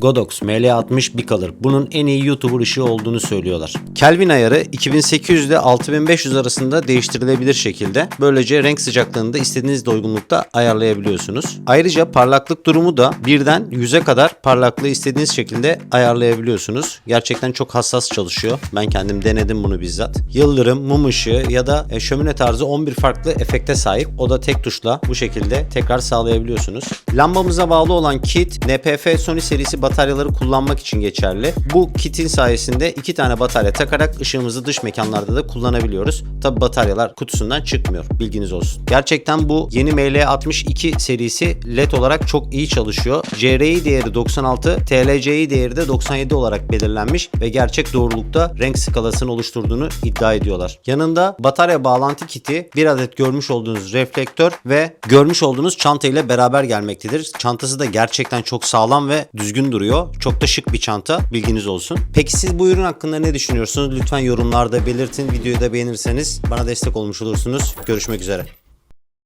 Godox ML60 Bicolor. Bunun en iyi YouTuber ışığı olduğunu söylüyorlar. Kelvin ayarı 2800 ile 6500 arasında değiştirilebilir şekilde. Böylece renk sıcaklığını da istediğiniz doygunlukta ayarlayabiliyorsunuz. Ayrıca parlaklık durumu da birden 100'e kadar parlaklığı istediğiniz şekilde ayarlayabiliyorsunuz. Gerçekten çok hassas çalışıyor. Ben kendim denedim bunu bizzat. Yıldırım, mum ışığı ya da e, şömine tarzı 11 farklı efekte sahip. O da tek tuşla bu şekilde tekrar sağlayabiliyorsunuz. Lambamıza bağlı olan kit NPF Sony serisi bataryaları kullanmak için geçerli. Bu kitin sayesinde iki tane batarya takarak ışığımızı dış mekanlarda da kullanabiliyoruz. Tabi bataryalar kutusundan çıkmıyor. Bilginiz olsun. Gerçekten bu yeni ML62 serisi LED olarak çok iyi çalışıyor. CRI değeri 96, TLCI değeri de 97 olarak belirlenmiş ve gerçek doğrulukta renk skalasını oluşturduğunu iddia ediyorlar. Yanında batarya bağlantı kiti, bir adet görmüş olduğunuz reflektör ve görmüş olduğunuz çanta ile beraber gelmektedir. Çantası da gerçekten çok sağlam ve düzgün duruyor. Çok da şık bir çanta. Bilginiz olsun. Peki siz bu ürün hakkında ne düşünüyorsunuz? Lütfen yorumlarda belirtin. Videoyu da beğenirseniz bana destek olmuş olursunuz. Görüşmek üzere.